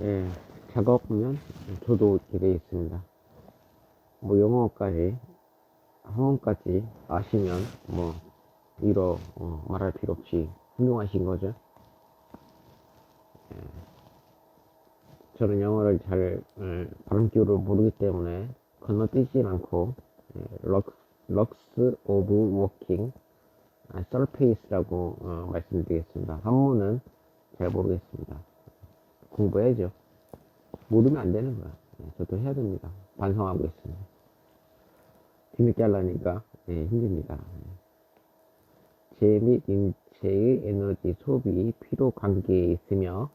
예, 작업 보면 저도 되어 있습니다. 뭐 영어까지 한문까지 아시면 뭐 이러 어, 말할 필요 없이 훌륭하신 거죠. 예. 저는 영어를 잘 예, 발음 기호를 모르기 때문에 건너뛰진 않고 예, 럭스, 럭스 오브 워킹 아, 서페이스라고 어, 말씀드리겠습니다. 한문은 잘 모르겠습니다. 공부해야죠. 모르면 안 되는 거야. 예, 저도 해야 됩니다. 반성하고 있습니다. 뒤늦게 하려니까 예, 힘듭니다. 예. 재및 인체의 에너지 소비, 피로 관계에 있으며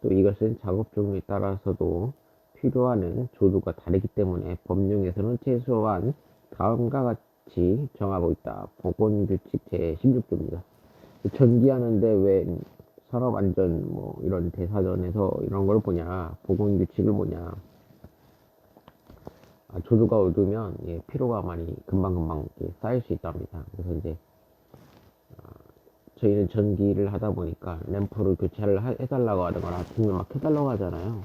또 이것은 작업 종류에 따라서도 필요하는 조도가 다르기 때문에 법령에서는 최소한 다음과 같이 정하고 있다. 보건규칙 제16조입니다. 전기하는데 왜 산업 안전 뭐 이런 대사전에서 이런 걸 보냐 보건 규칙을 보냐 아, 조도가 얻으면 예, 피로가 많이 금방금방 예, 쌓일 수 있답니다. 그래서 이제 아, 저희는 전기를 하다 보니까 램프를 교체를 하- 해달라고 하거나 아침에 막 해달라고 하잖아요.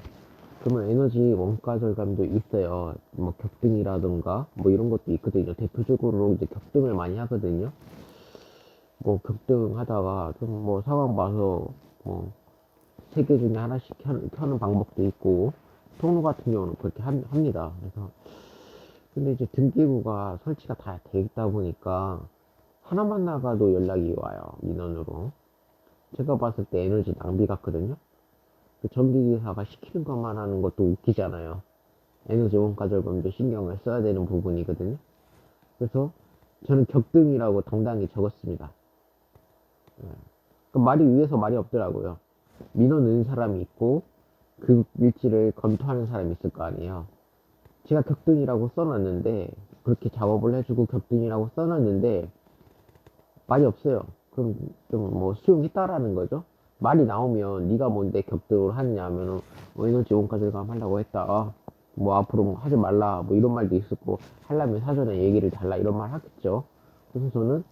그러면 에너지 원가 절감도 있어요. 뭐 격등이라든가 뭐 이런 것도 있거든요. 대표적으로 이제 격등을 많이 하거든요. 뭐 격등 하다가 좀 뭐 상황 봐서 뭐 세 개 중에 하나씩 켜는, 켜는 방법도 있고 통로 같은 경우는 그렇게 합, 합니다. 그래서 근데 이제 등기부가 설치가 다 돼 있다 보니까 하나만 나가도 연락이 와요 민원으로. 제가 봤을 때 에너지 낭비 같거든요. 그 전기기사가 시키는 것만 하는 것도 웃기잖아요. 에너지 원가 절감도 신경을 써야 되는 부분이거든요. 그래서 저는 격등이라고 당당히 적었습니다. 그 말이 위에서 말이 없더라고요. 민원 넣은 사람이 있고 그 일지를 검토하는 사람이 있을 거 아니에요. 제가 격등이라고 써놨는데 그렇게 작업을 해주고 격등이라고 써놨는데 말이 없어요. 그럼 좀 뭐 수용했다라는 거죠. 말이 나오면 네가 뭔데 격등을 하느냐 하면은 뭐 에너지 원가 절 감하려고 했다. 뭐 앞으로 뭐 하지 말라 뭐 이런 말도 있었고 하려면 사전에 얘기를 달라 이런 말 하겠죠. 그래서 저는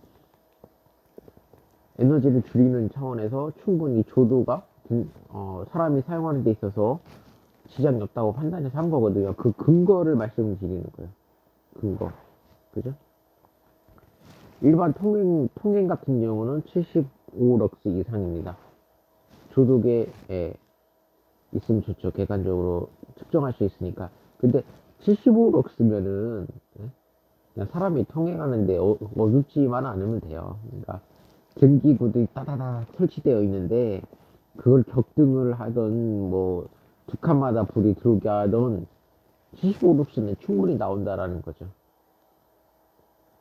에너지를 줄이는 차원에서 충분히 조도가 음, 어, 사람이 사용하는 데 있어서 지장이 없다고 판단해서 한 거거든요. 그 근거를 말씀드리는 거예요. 근거. 그죠? 일반 통행, 통행 같은 경우는 75럭스 이상입니다. 조도계에 있으면 좋죠. 객관적으로 측정할 수 있으니까. 근데 75럭스면은 그냥 사람이 통행하는데 어, 어둡지만 않으면 돼요. 그러니까 전기구들이 따다다 설치되어 있는데 그걸 격등을 하던 뭐 두 칸마다 불이 들어오게 하던 75룩스는 충분히 나온다라는 거죠.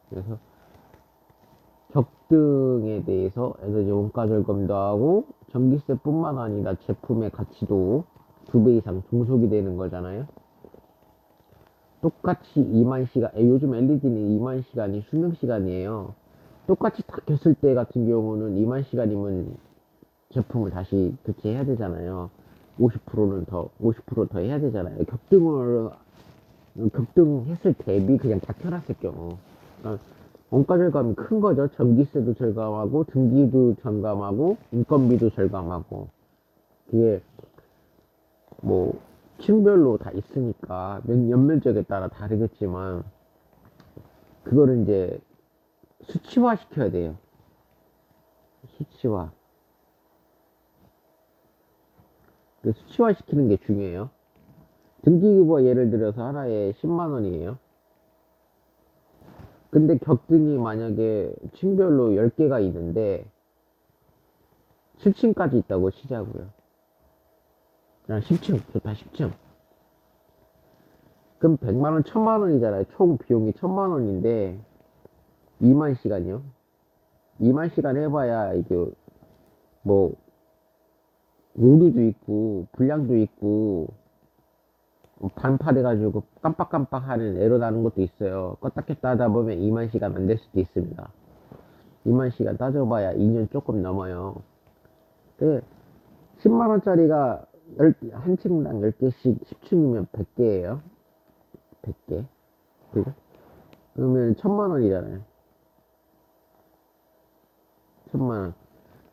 그래서 격등에 대해서 에너지 원가 절감도 하고 전기세뿐만 아니라 제품의 가치도 두 배 이상 중속이 되는 거잖아요. 똑같이 2만 시간, 에, 요즘 LED는 2만 시간이 수명 시간이에요. 똑같이 다 켰을 때 같은 경우는 2만 시간이면 제품을 다시 교체해야 되잖아요. 50%는 더, 50%더 해야 되잖아요. 격등을, 격등했을 대비 그냥 다 켜놨을 경우. 그러니까 원가 절감이 큰 거죠. 전기세도 절감하고, 등기도 절감하고, 인건비도 절감하고. 그게, 뭐, 층별로 다 있으니까, 면, 연면적에 따라 다르겠지만, 그거를 이제 수치화 시켜야 돼요. 수치화. 그 수치화 시키는 게 중요해요. 등기부가 예를 들어서 하나에 10만 원이에요. 근데 격등이 만약에 층별로 10개가 있는데 7층까지 있다고 치자고요. 그냥 10층, 좋다 10층. 그럼 100만 원, 1000만 원이잖아요. 총 비용이 1000만 원인데 2만 시간이요? 2만 시간 해봐야 이게 뭐 오류도 있고 불량도 있고 반팔해가지고 깜빡깜빡하는 에러 나는 것도 있어요. 껐다 켰다 하다 보면 2만 시간 안 될 수도 있습니다. 2만 시간 따져봐야 2년 조금 넘어요. 그 10만 원짜리가 한 층당 10개씩 10층이면 100개예요. 100개. 그죠? 그러면 1000만 원이잖아요. 1000만 원.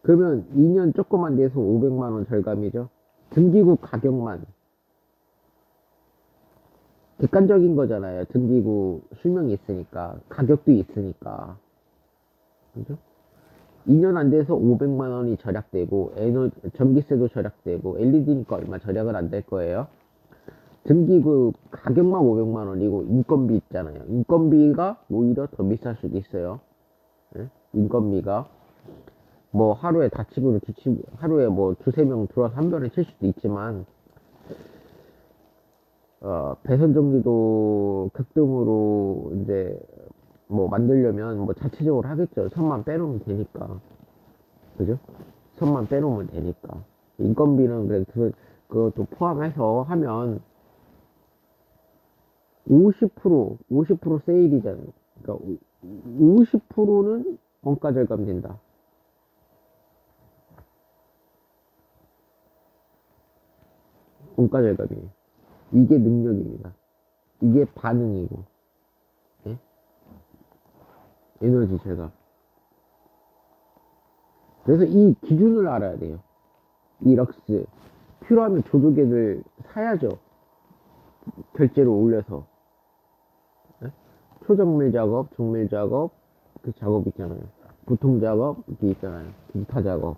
그러면 2년 조금만 돼서 500만 원 절감이죠. 등기국 가격만 객관적인 거잖아요. 등기구 수명이 있으니까 가격도 있으니까 그죠? 2년 안 돼서 500만 원이 절약되고 에너 전기세도 절약되고 LED니까 얼마 절약은 안될 거예요. 등기구 가격만 500만 원이고 인건비 있잖아요. 인건비가 오히려 더 비쌀 수도 있어요. 예? 인건비가 뭐 하루에 다치고 뒤치고 하루에 뭐 두세 명 들어와서 한 번에 칠 수도 있지만 어, 배선 전기도 극등으로 이제 뭐 만들려면 뭐 자체적으로 하겠죠. 선만 빼놓으면 되니까. 그죠? 선만 빼놓으면 되니까. 인건비는 그래도 그, 그것도 포함해서 하면 50% 50% 세일이잖아요. 그러니까 50%는 원가 절감 된다. 원가 절감이에요. 이게 능력입니다. 이게 반응이고. 예? 에너지 절감. 그래서 이 기준을 알아야 돼요. 이 럭스. 필요하면 조도개를 사야죠. 결제로 올려서. 예? 초정밀 작업, 정밀 작업, 그 작업 있잖아요. 보통 작업, 이렇게 있잖아요. 기타 작업.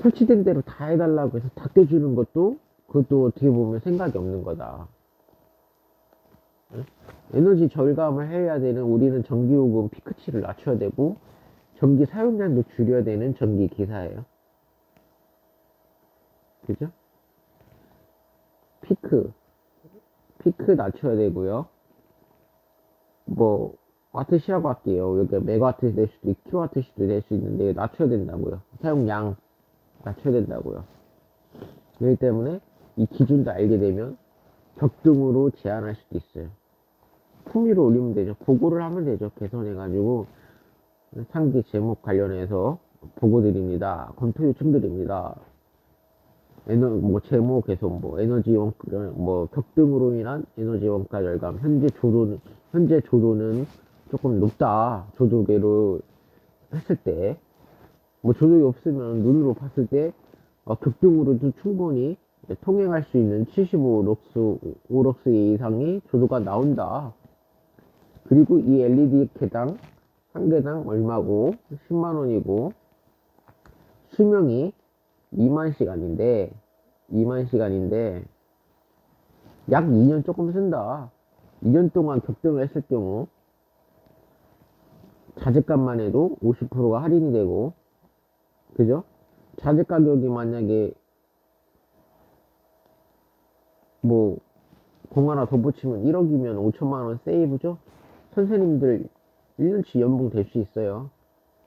설치된 대로 다 해달라고 해서 다 껴주는 것도 그것도 어떻게 보면 생각이 없는 거다. 응? 에너지 절감을 해야 되는 우리는 전기요금 피크치를 낮춰야 되고 전기 사용량도 줄여야 되는 전기 기사예요. 그죠? 피크 피크 낮춰야 되고요. 뭐 와트시라고 할게요. 여기 메가와트 될 수도 있고 킬로와트시도 될 수 있는데 낮춰야 된다고요. 사용량 낮춰야 된다고요. 그렇기 때문에 이 기준도 알게 되면 격등으로 제한할 수도 있어요. 품위를 올리면 되죠. 보고를 하면 되죠. 개선해가지고 상기 제목 관련해서 보고 드립니다. 검토 요청 드립니다. 에너 뭐 제목 개선 뭐 에너지 원가 뭐 격등으로 인한 에너지 원가 절감 현재 조도는 현재 조도는 조금 높다 조도계로 했을 때 뭐 조도이 없으면 눈으로 봤을 때 어, 급등으로도 충분히 통행할 수 있는 75럭스, 5럭스 이상의 조도가 나온다. 그리고 이 LED 개당, 한 개당 얼마고, 10만 원이고, 수명이 2만 시간인데, 2만 시간인데, 약 2년 조금 쓴다. 2년 동안 급등을 했을 경우, 자재값만 해도 50%가 할인이 되고, 그죠? 자재 가격이 만약에 뭐 공 하나 더 붙이면 1억이면 5천만 원 세이브죠? 선생님들 1년치 연봉 될 수 있어요.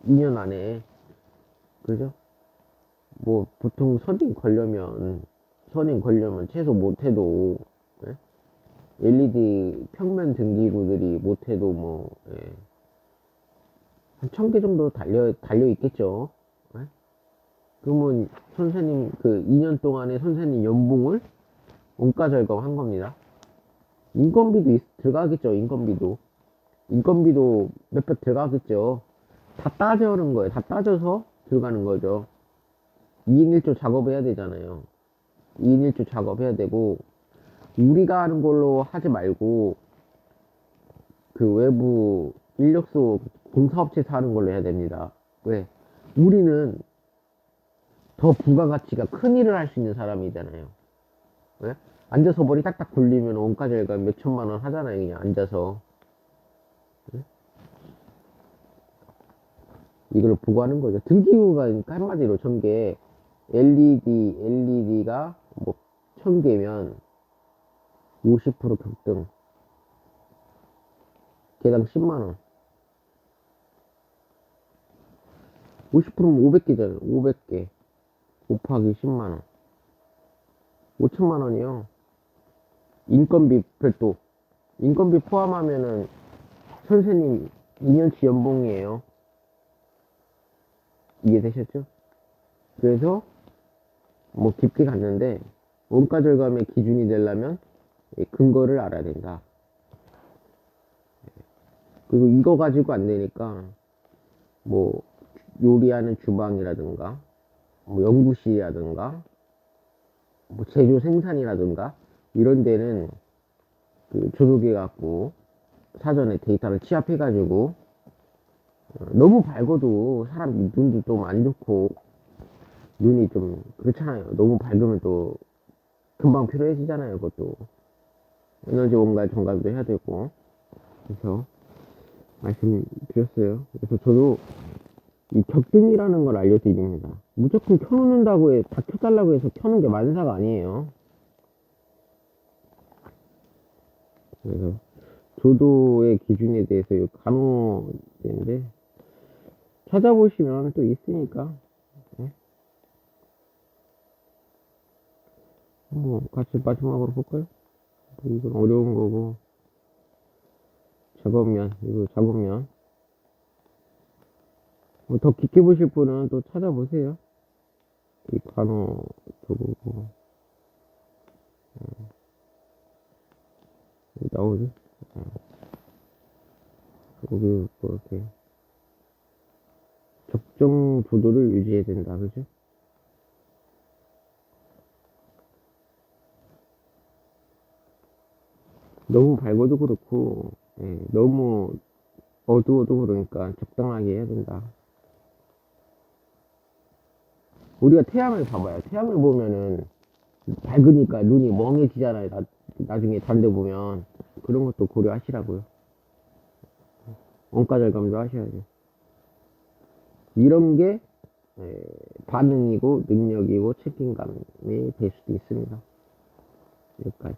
2년 안에. 그죠? 뭐 보통 선임 걸려면 선임 걸려면 최소 못해도 예? LED 평면 등기구들이 못해도 뭐 예. 한천개 정도 달려 달려 있겠죠. 그러면 선생님 그 2년 동안에 선생님 연봉을 원가 절감한 겁니다. 인건비도 있, 들어가겠죠. 인건비도 인건비도 몇백 들어가겠죠. 다 따져는 거예요. 다 따져서 들어가는 거죠. 2인 1조 작업해야 되잖아요. 2인 1조 작업해야 되고 우리가 하는 걸로 하지 말고 그 외부 인력소 공사업체에서 하는 걸로 해야 됩니다. 왜? 우리는 더 부가가치가 큰 일을 할 수 있는 사람이잖아요. 왜? 앉아서 머리 딱딱 굴리면 원가 절감 몇 천만 원 하잖아요. 그냥 앉아서. 왜? 이걸 보고 하는 거죠. 등기구가 그러니까 한마디로 전개 LED, LED가 뭐천 개면 50% 급등. 개당 10만 원. 50%면 500개잖아요. 500개. 곱하기 10만원. 5천만원이요. 인건비 별도. 인건비 포함하면은 선생님 2년치 연봉이에요. 이해되셨죠? 그래서 뭐 깊게 갔는데 원가 절감의 기준이 되려면 근거를 알아야 된다. 그리고 이거 가지고 안 되니까 뭐 요리하는 주방이라든가 뭐 연구실이라든가 뭐 제조 생산이라든가 이런 데는 그 조독해 갖고 사전에 데이터를 취합해 가지고 어, 너무 밝아도 사람 눈도 좀 안 좋고 눈이 좀 그렇잖아요. 너무 밝으면 또 금방 피로해지잖아요. 그것도 에너지 온갈 정갈도 해야 되고 그래서 말씀드렸어요. 그래서 저도 이 격등이라는 걸 알려드립니다. 무조건 켜놓는다고 해, 다 켜달라고 해서 켜는 게 만사가 아니에요. 그래서 조도의 기준에 대해서 이 간호인데 찾아보시면 또 있으니까 네? 한번 같이 마지막으로 볼까요? 이건 어려운 거고 작업면 이거 작업면 뭐 더 깊게 보실 분은 또 찾아보세요. 이 간호 저거고 음. 나오지? 음. 여기 뭐 이렇게 적정 조도를 유지해야 된다, 그죠? 너무 밝아도 그렇고 예, 너무 어두워도 그러니까 적당하게 해야 된다. 우리가 태양을 봐봐요. 태양을 보면은 밝으니까 눈이 멍해지잖아요. 나, 나중에 다른 데 보면 그런 것도 고려하시라고요. 원가 절감도 하셔야죠. 이런 게 에, 반응이고 능력이고 책임감이 될 수도 있습니다. 여기까지.